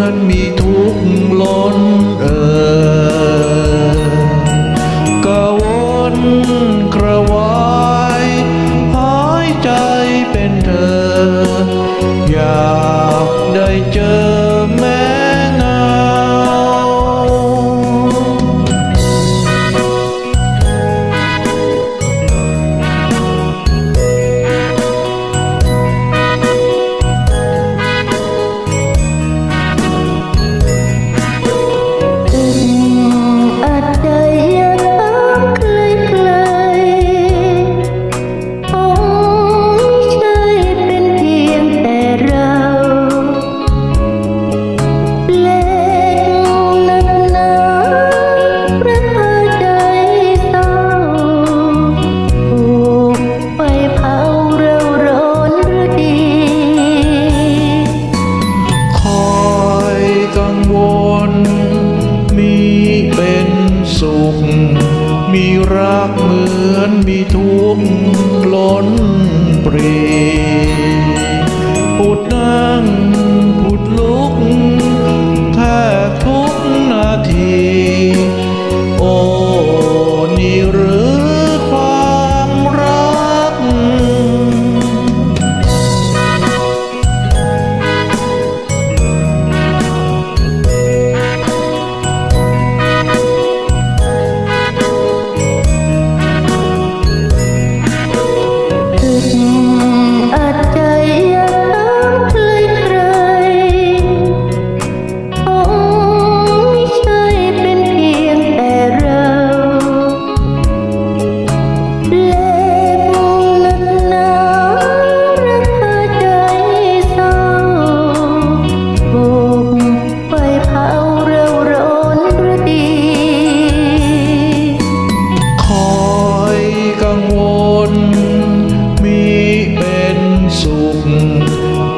อนมีทุกข์ล้นุข มีรักเหมือนมีทุกข์ล้นปรี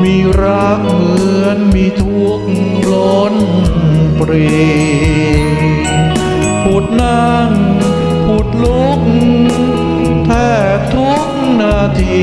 มีรักเหมือนมีทุกข์ล้นปรีผุดนั่งผุดลุกแทบทุกนาที